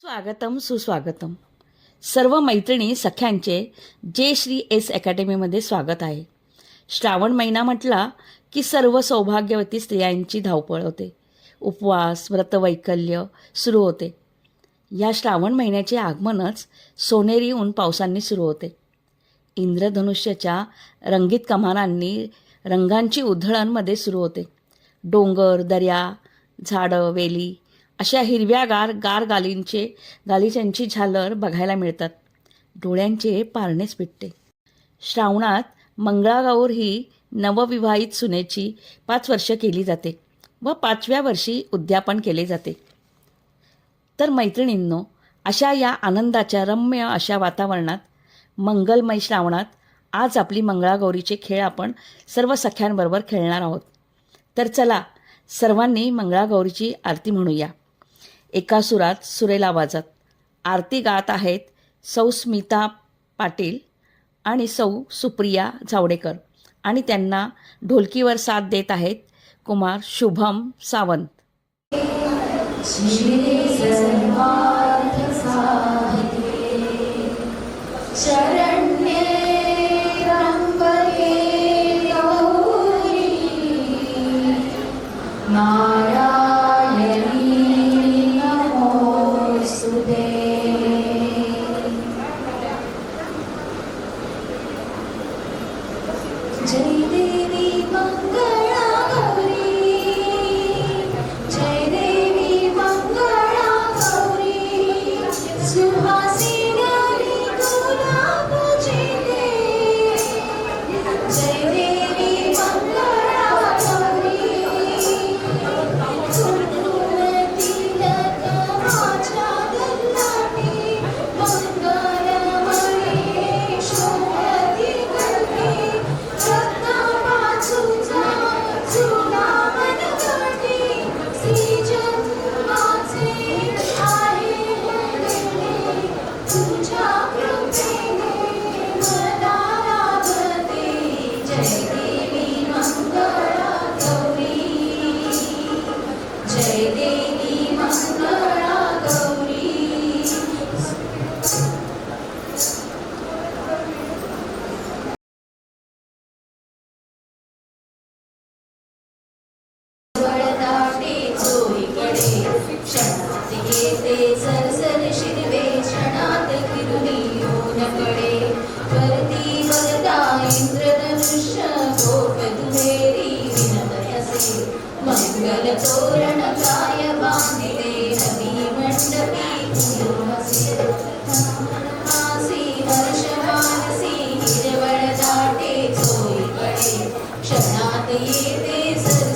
स्वागतम सुस्वागतम. सर्व मैत्रिणी सख्यांचे जे श्री एस अकॅडमीमध्ये स्वागत आहे. श्रावण महिना म्हटला की सर्व सौभाग्यवती स्त्रियांची धावपळ होते. उपवास व्रतवैकल्य सुरू होते. या श्रावण महिन्याचे आगमनच सोनेरी ऊन पावसांनी सुरू होते. इंद्रधनुष्याच्या रंगीत कमानांनी रंगांची उधळणमध्ये सुरू होते. डोंगर दर्या झाडं वेली अशा हिरव्यागार गार गालींचे गालिच्यांची झालर बघायला मिळतात. डोळ्यांचे पारणेच पिटते श्रावणात मंगळागौर ही नवविवाहित सुनेची पाच वर्ष केली जाते व पाचव्या वर्षी उद्यापन केले जाते. तर मैत्रिणींनो अशा या आनंदाच्या रम्य अशा वातावरणात मंगलमय श्रावणात आज आपली मंगळागौरीचे खेळ आपण सर्व सख्यांबरोबर खेळणार आहोत. तर चला सर्वांनी मंगळागौरीची आरती म्हणूया. एका सुरात सुरेला वाजत. आरती गात आहेत सौ स्मिता पाटील आणि सौ सुप्रिया जावडेकर. आणि त्यांना ढोलकीवर साथ देत आहेत कुमार शुभम सावंत. शरण्ये जय देवी जय Jesus.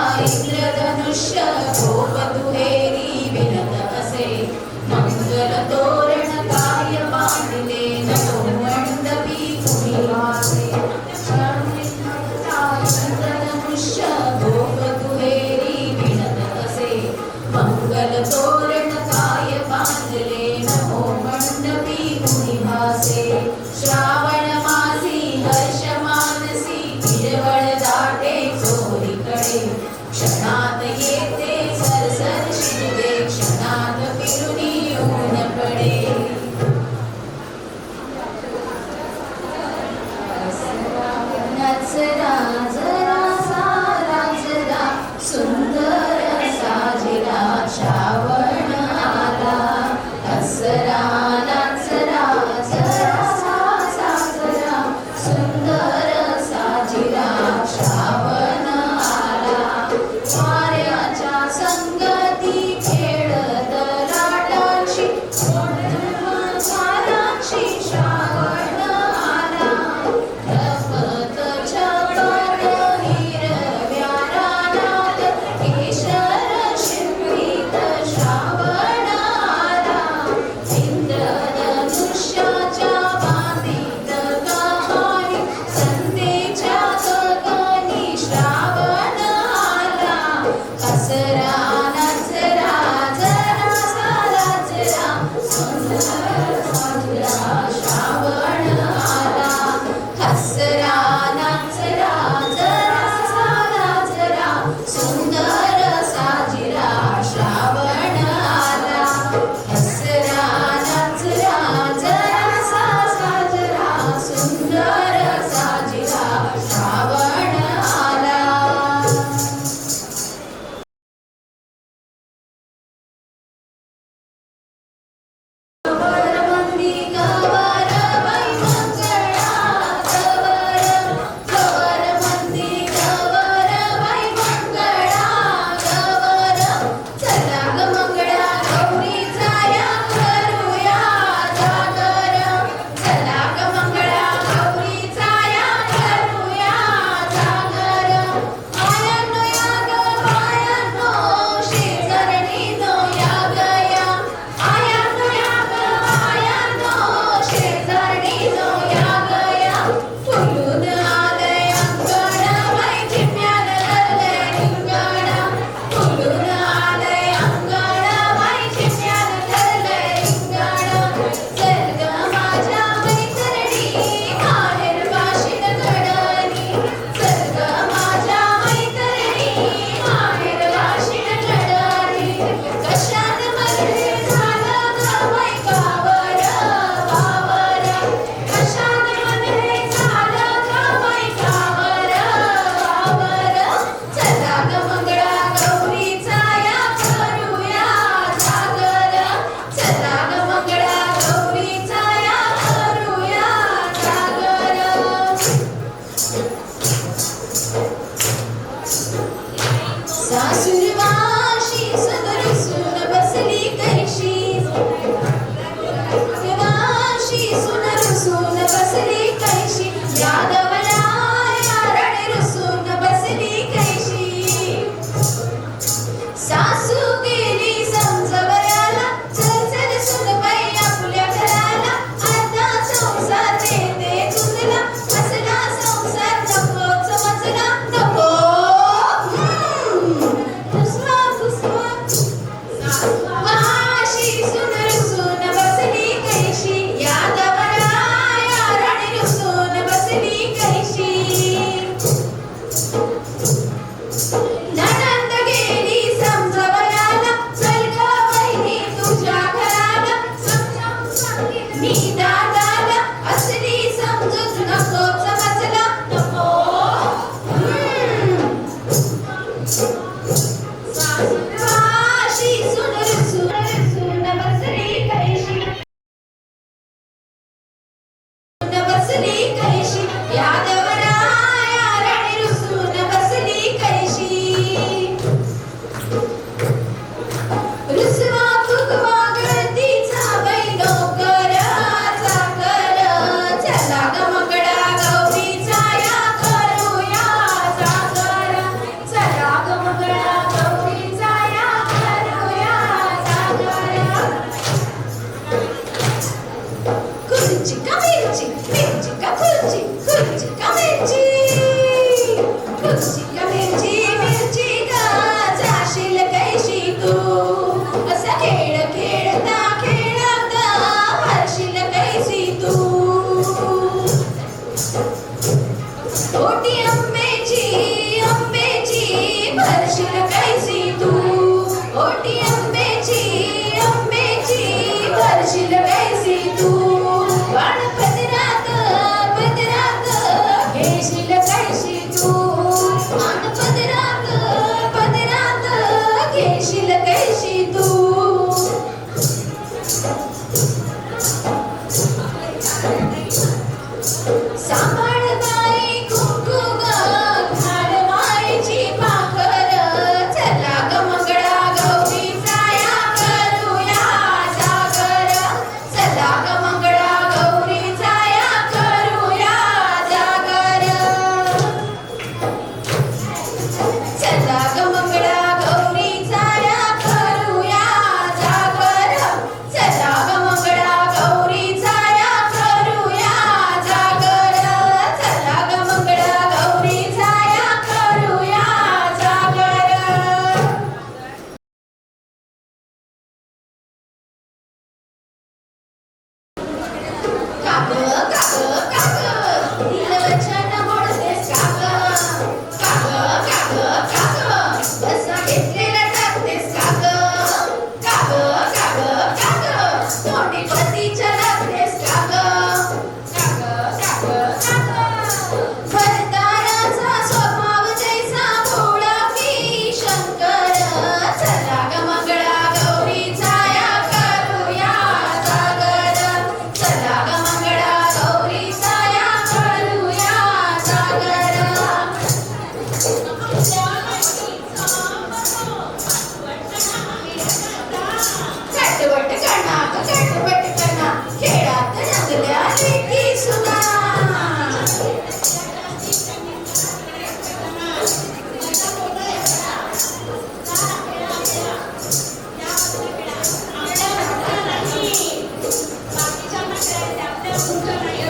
Hallelujah.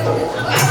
Thank you.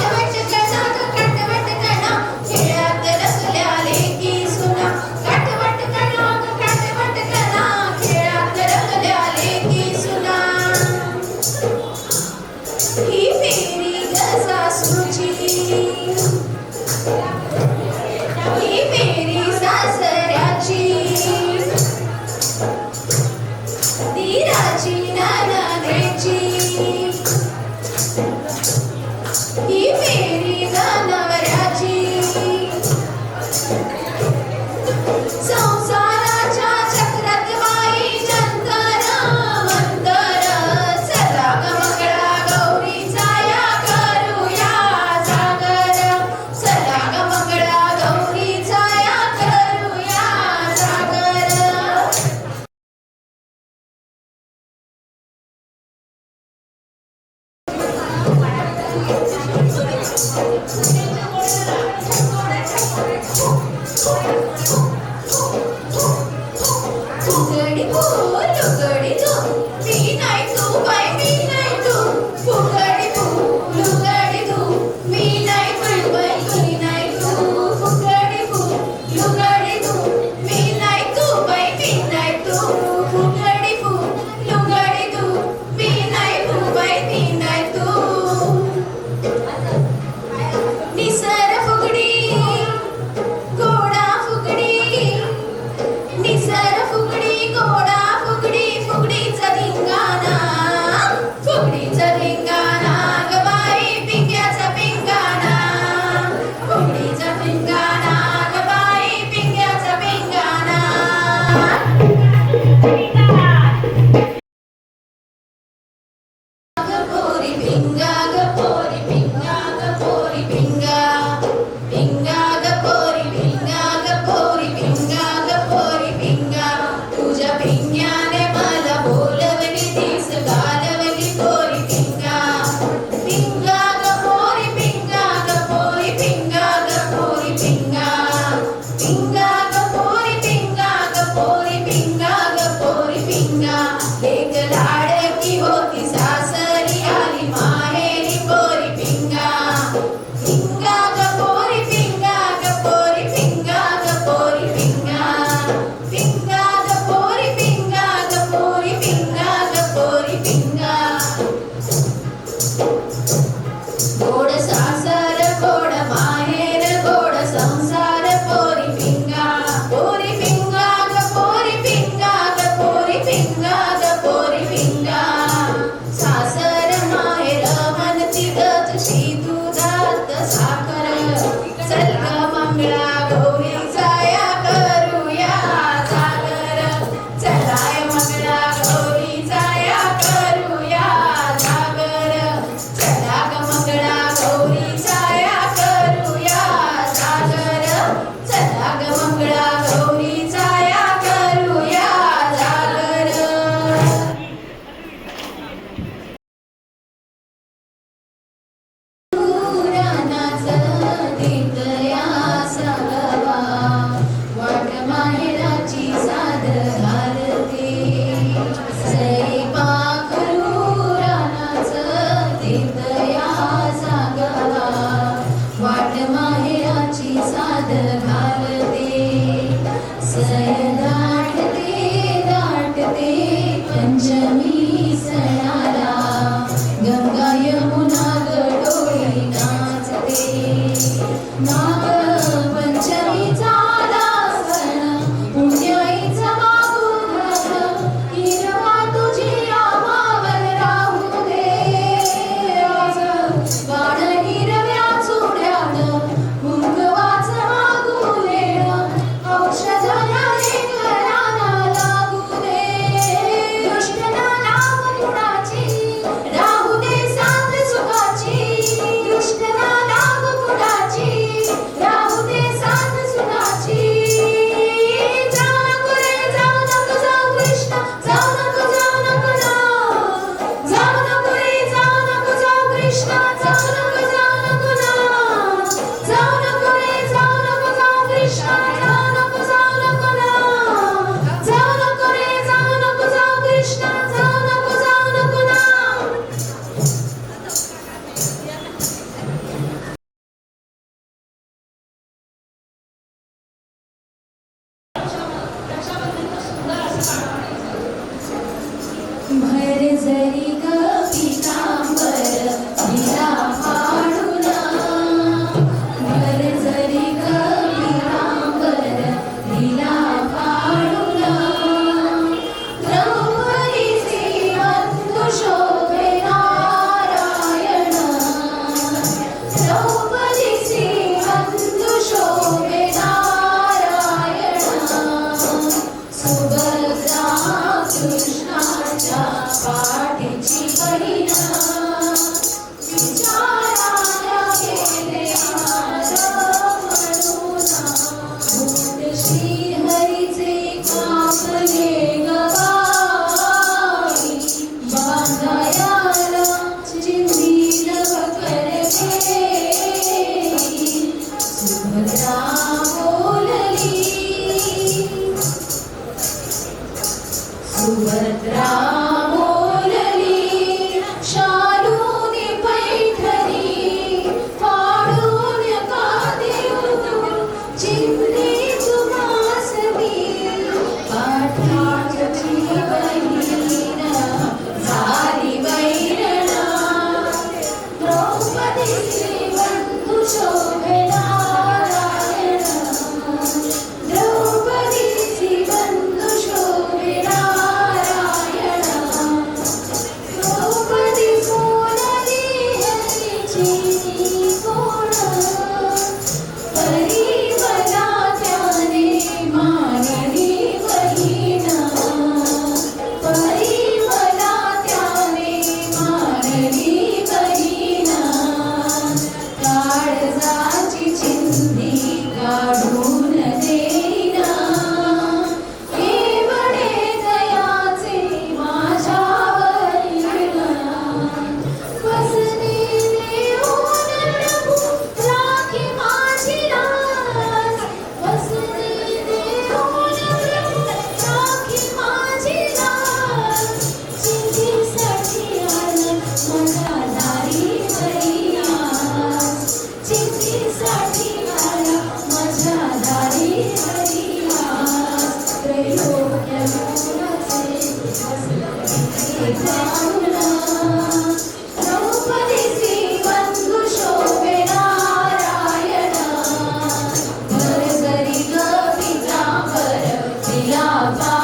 감사합니다.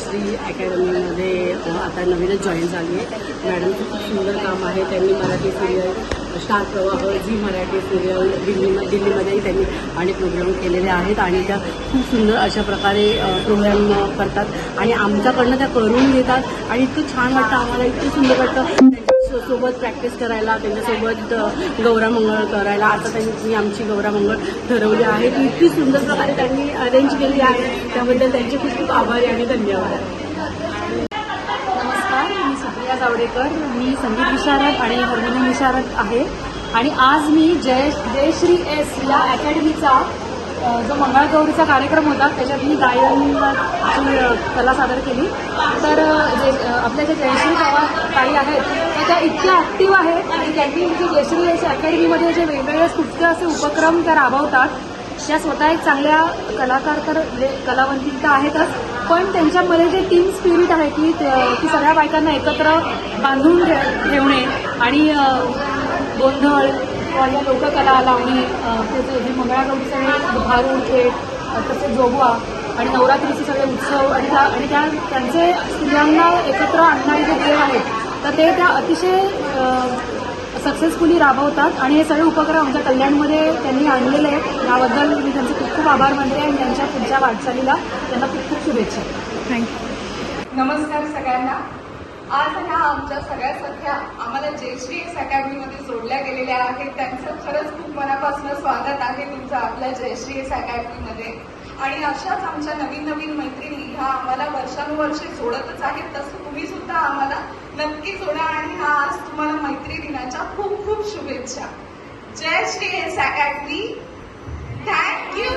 Shri अकॅडमीमध्ये आता नवीनच जॉईन झाली आहे. मॅडम खूप सुंदर काम आहे. त्यांनी Marathi serial star Pravah Zee Marathi serial Delhi दिल्लीमध्येही त्यांनी आणि प्रोग्राम केलेले आहेत आणि त्या खूप सुंदर अशा प्रकारे प्रोग्राम करतात. आणि आमच्याकडनं त्या करून घेतात. आणि इतकं छान वाटतं आम्हाला इतकं सुंदर वाटतं. सोबत प्रॅक्टिस करायला त्यांच्यासोबत गौरा मंगळ करायला. आता त्यांनी आमची गौरामंगळ ठरवली आहे. ती इतकी सुंदर प्रकारे त्यांनी अरेंज केली आहे. त्याबद्दल त्यांचे खूप खूप आभारी आणि धन्यवाद. नमस्कार मी सुप्रिया जावडेकर. मी संगीत विशारद आणि हार्मोनियम विशारद आहे. आणि आज मी जय जयश्री एस या अकॅडमीचा जो मंगळगौरीचा कार्यक्रम होता त्याच्यात मी गायनची कला सादर केली. तर जे आपल्या ज्या जयश्री गावात काही आहेत तर त्या इतक्या ॲक्टिव्ह आहेत आणि त्यांनी म्हणजे जयश्री एस अकॅडमीमध्ये जे वेगवेगळे कुठचे असे उपक्रम त्या राबवतात त्या स्वतः एक चांगल्या कलाकार तर कलावंती तर आहेतच. पण त्यांच्यामध्ये जे टीम स्पिरिट आहे की की सगळ्या बायकांना एकत्र बांधून ठेवणे आणि गोंधळ या लोककला लावणी अ, त्याचे जे मंगळागौरी सगळे भारूड खेळ तसेच जोगवा आणि नवरात्रीचे सगळे उत्सव आणि त्या आणि त्या त्यांचे स्त्रियांना एकत्र आणणारे जे देव आहेत तर ते त्या अतिशय सक्सेसफुली राबवतात. आणि हे सगळे उपक्रम आमच्या कल्याणमध्ये त्यांनी आणलेले आहेत. याबद्दल मी त्यांचे खूप खूप आभार मानते आणि त्यांच्या पुढच्या वाटचालीला त्यांना खूप खूप शुभेच्छा. थँक्यू नमस्कार सगळ्यांना. आज ह्या आमच्या सगळ्या सध्या आम्हाला जयश्री एस अकॅडमीमध्ये जोडल्या गेलेल्या आहेत त्यांचं खरंच खूप मनापासून स्वागत आहे तुमचं आपल्या जयश्री एस अकॅडमीमध्ये. आणि अशाच आमच्या नवीन नवीन मैत्रिणी ह्या आम्हाला वर्षानुवर्षे जोडतच आहेत तसं तुम्ही सुद्धा आम्हाला नक्की जोडा आणि हा आज तुम्हाला मैत्री दिनाच्या खूप खूप शुभेच्छा. Jai Shri S academy. Thank you